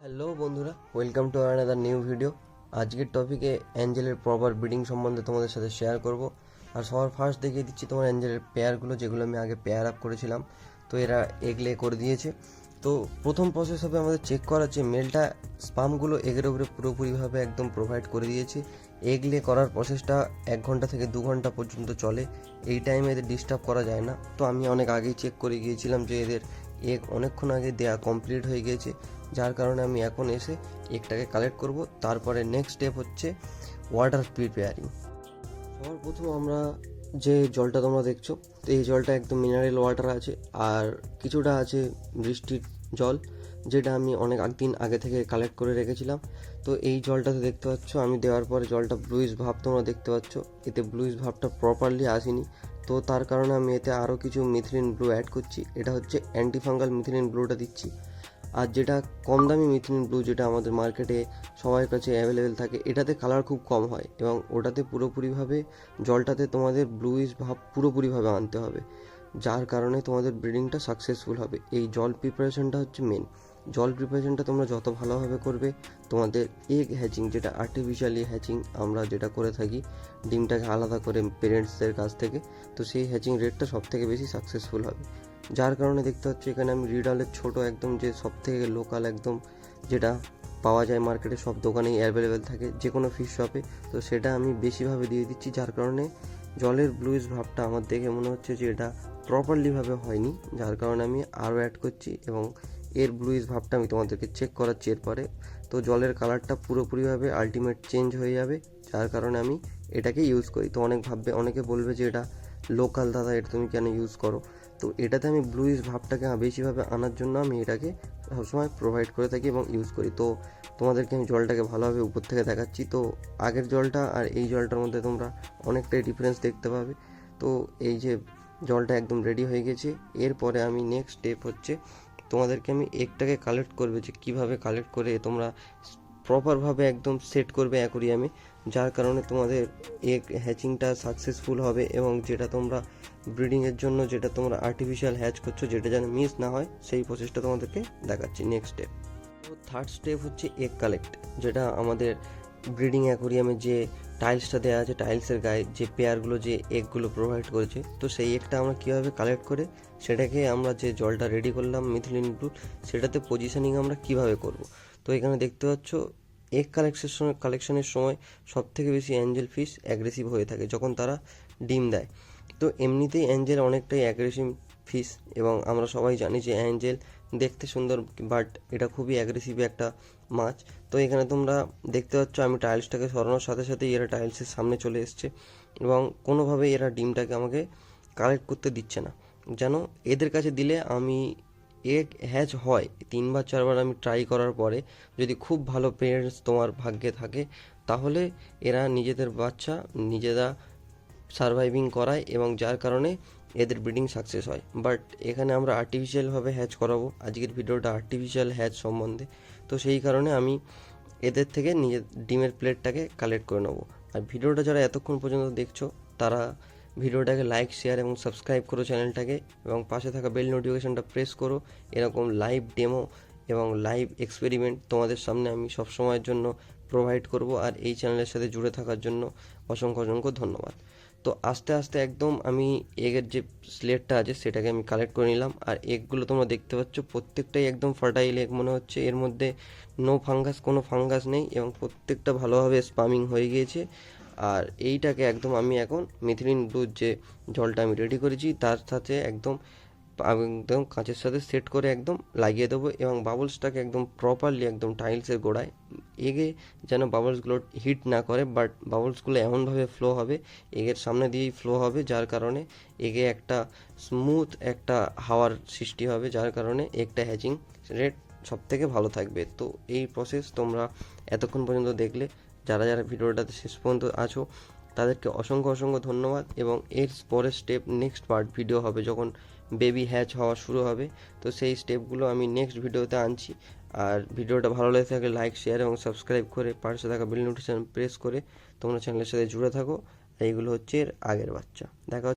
Hello বন্ধুরা welcome to another new video আজকের টপিকে অ্যাঞ্জেলের প্রপার ব্রিডিং সম্বন্ধে তোমাদের সাথে শেয়ার করব। আর সবার ফার্স্ট দেখিয়ে দিচ্ছি তোমার অ্যাঞ্জেলের পেয়ারগুলো যেগুলো আমি আগে পেয়ার আপ করেছিলাম। তো এরা এগলে করে দিয়েছে। তো প্রথম প্রসেস হবে আমাদের চেক করা যে মেলটা স্পামগুলো এগের উপরে পুরোপুরিভাবে একদম প্রোভাইড করে দিয়েছে। এগলে করার প্রসেসটা এক ঘণ্টা থেকে দু ঘণ্টা পর্যন্ত চলে। এই টাইমে এদের ডিস্টার্ব করা যায় না। তো আমি অনেক আগেই চেক করে গিয়েছিলাম যে এদের এগ অনেকক্ষণ আগে দেয়া কমপ্লিট হয়ে গিয়েছে যার কারণে আমি এখন এসে এগটাকে কালেক্ট করব। তারপরে নেক্সট স্টেপ হচ্ছে ওয়াটার প্রিপেয়ারিং সবার প্রথম আমরা যে জলটা তোমরা দেখছ, তো এই জলটা একদম মিনারেল ওয়াটার আছে, আর কিছুটা আছে বৃষ্টির জল, যেটা আমি অনেক দিন আগে থেকে কালেক্ট করে রেখেছিলাম। তো এই জলটাতে দেখতে পাচ্ছ, আমি দেওয়ার পরে জলটা ব্লুইশ ভাব তোমরা দেখতে পাচ্ছ, এতে ব্লুইশ ভাবটা প্রপারলি আসেনি। তো তার কারণে আমি এতে আরও কিছু মিথিলিন ব্লু অ্যাড করছি। এটা হচ্ছে অ্যান্টিফাঙ্গাল মিথিলিন ব্লুটা দিচ্ছি। আর যেটা কম দামি মিথিলিন ব্লু যেটা আমাদের মার্কেটে সবার কাছে অ্যাভেলেবেল থাকে, এটাতে কালার খুব কম হয় এবং ওটাতে পুরোপুরিভাবে, জলটাতে তোমাদের ব্লুইশ ভাব পুরোপুরিভাবে আনতে হবে। যার কারণে তোমাদের ব্রিডিংটা সাকসেসফুল হবে। এই জল প্রিপারেশনটা হচ্ছে মেন জল প্রিপারেশনটা তোমরা যত ভালোভাবে করবে, তোমাদের এগ হ্যাচিং যেটা আর্টিফিশিয়ালি হ্যাচিং আমরা যেটা করে থাকি, ডিমটাকে আলাদা করে পেরেন্টসদের কাছ থেকে, তো সেই হ্যাচিং রেটটা সব থেকে বেশি সাকসেসফুল হবে। যার কারণে দেখতে হচ্ছে এখানে আমি রিডালের ছোট একদম যে সব থেকে লোকাল একদম যেটা পাওয়া যায় মার্কেটে সব দোকানেই অ্যাভেলেবেল থাকে যে কোনো ফিশ শপে তো সেটা আমি বেশিভাবে দিয়ে দিচ্ছি, যার কারণে জলের ব্লুইশ ভাবটা আমার দেখে মনে হচ্ছে যে এটা প্রপারলিভাবে হয়নি, যার কারণে আমি আরও অ্যাড করছি এবং এর ব্লুইশ ভাবটা আমি তোমাদেরকে চেক করাচ্ছি এরপরে। তো জলের কালারটা পুরোপুরিভাবে আলটিমেট চেঞ্জ হয়ে যাবে, যার কারণে আমি এটাকে ইউজ করি। তো অনেক ভাববে, অনেকে বলবে যে এটা লোকাল দাদা, এটা তুমি কেন ইউজ করো? তো এটাতে আমি ব্লুইশ ভাবটাকে বেশিভাবে আনার জন্য আমি এটাকে সবসময় প্রোভাইড করে থাকি এবং ইউজ করি। তো তোমাদেরকে আমি জলটাকে ভালোভাবে উপর থেকে দেখাচ্ছি। তো আগের জলটা আর এই জলটার মধ্যে তোমরা অনেকটাই ডিফারেন্স দেখতে পাবে। তো এই যে জলটা একদম রেডি হয়ে গেছে। এরপরে আমি নেক্সট স্টেপ হচ্ছে তোমাদেরকে আমি এগটাকে কালেক্ট করবে যে কীভাবে কালেক্ট করে তোমরা প্রপারভাবে একদম সেট করবে অ্যাকোরিয়ামে যার কারণে তোমাদের এগ হ্যাচিংটা সাকসেসফুল হবে এবং যেটা তোমরা ব্রিডিংয়ের জন্য যেটা তোমরা আর্টিফিশিয়াল হ্যাচ করছ, যেটা যেন মিস না হয়, সেই প্রসেসটা তোমাদেরকে দেখাচ্ছি নেক্সট স্টেপ থার্ড স্টেপ হচ্ছে এগ কালেক্ট যেটা আমাদের ব্রিডিং অ্যাকোরিয়ামে যে টাইলসটা দেওয়া আছে, টাইলসের গায়ে যে পেয়ারগুলো, যে এগগুলো প্রোভাইড করেছে, তো সেই এগটা আমরা কীভাবে কালেক্ট করে সেটাকে আমরা যে জলটা রেডি করলাম মিথিলিন ব্লু সেটাতে পজিশনিং আমরা কীভাবে করব? তো এখানে দেখতে পাচ্ছ এগ কালেকশনের সময় কালেকশনের সময় সব থেকে বেশি অ্যাঞ্জেল ফিশ অ্যাগ্রেসিভ হয়ে থাকে যখন তারা ডিম দেয়। তো এমনিতেই অ্যাঞ্জেল অনেকটাই অ্যাগ্রেসিভ ফিশ এবং আমরা সবাই জানি যে অ্যাঞ্জেল দেখতে সুন্দর বাট এটা খুবই অ্যাগ্রেসিভ একটা মাছ তো এখানে তোমরা দেখতে পাচ্ছ, আমি টাইলসটাকে সরানোর সাথে সাথেই এরা টাইলসের সামনে চলে এসছে এবং কোনোভাবে এরা ডিমটাকে আমাকে কালেক্ট করতে দিচ্ছে না। যেন এদের কাছে দিলে আমি এগ হ্যাচ হয়, তিনবার চারবার আমি ট্রাই করার পরে যদি খুব ভালো পেরেন্টস তোমার ভাগ্যে থাকে, তাহলে এরা নিজেদের বাচ্চা নিজেরা সারভাইভিং করায় এবং যার কারণে এদের ব্রিডিং সাকসেস হয়। বাট এখানে আমরা আর্টিফিশিয়ালভাবে হ্যাচ করাবো। আজকের ভিডিওটা আর্টিফিশিয়াল হ্যাচ সম্বন্ধে। তো সেই কারণে আমি এদের থেকে নিজের ডিমের প্লেটটাকে কালেক্ট করে নেব। আর ভিডিওটা যারা এতক্ষণ পর্যন্ত দেখছ, তারা ভিডিওটাকে লাইক শেয়ার এবং সাবস্ক্রাইব করো চ্যানেলটাকে এবং পাশে থাকা বেল নোটিফিকেশনটা প্রেস করো। এরকম লাইভ ডেমো এবং লাইভ এক্সপেরিমেন্ট তোমাদের সামনে আমি সব সময়ের জন্য প্রোভাইড করব। আর এই চ্যানেলের সাথে জুড়ে থাকার জন্য অসংখ্য অসংখ্য ধন্যবাদ। তো আস্তে আস্তে একদম আমি এগের যে স্লেটটা আছে সেটাকে আমি কালেক্ট করে নিলাম। আর এগগুলো তোমরা দেখতে পাচ্ছ, প্রত্যেকটাই একদম ফার্টাইল এগ মনে হচ্ছে। এর মধ্যে নো ফাঙ্গাস কোনো ফাঙ্গাস নেই এবং প্রত্যেকটা ভালোভাবে স্পামিং হয়ে গিয়েছে। আর এইটাকে একদম আমি এখন মিথিলিন ব্লুর যে জলটা আমি রেডি করেছি, তার সাথে একদম একদম কাঁচের সাথে সেট করে একদম লাগিয়ে দেবো এবং বাবলসটাকে একদম প্রপারলি একদম টাইলসের গোড়ায় এগে যেন বাবলসগুলো হিট না করে বাট বাবলসগুলো এমনভাবে ফ্লো হবে, এগের সামনে দিয়েই ফ্লো হবে যার কারণে এগে একটা স্মুথ একটা হাওয়ার সৃষ্টি হবে যার কারণে একটা হ্যাচিং রেট সব থেকে ভালো থাকবে। তো এই প্রসেস তোমরা এতক্ষণ পর্যন্ত দেখলে, যারা যারা ভিডিওটাতে শেষ পর্যন্ত আছো তাদেরকে অসংখ্য অসংখ্য ধন্যবাদ এবং এর পরের স্টেপ নেক্সট পার্ট ভিডিও হবে যখন বেবি হ্যাচ হওয়া শুরু হবে। তো সেই স্টেপগুলো আমি নেক্সট ভিডিওতে আনছি। আর ভিডিওটা ভালো লেগে থাকলে লাইক শেয়ার এবং সাবস্ক্রাইব করে পাশে থাকা বেল নোটিফিকেশন প্রেস করে তোমরা চ্যানেলের সাথে জুড়ে থাকো। এইগুলো হচ্ছে এর আগের বাচ্চা। দেখা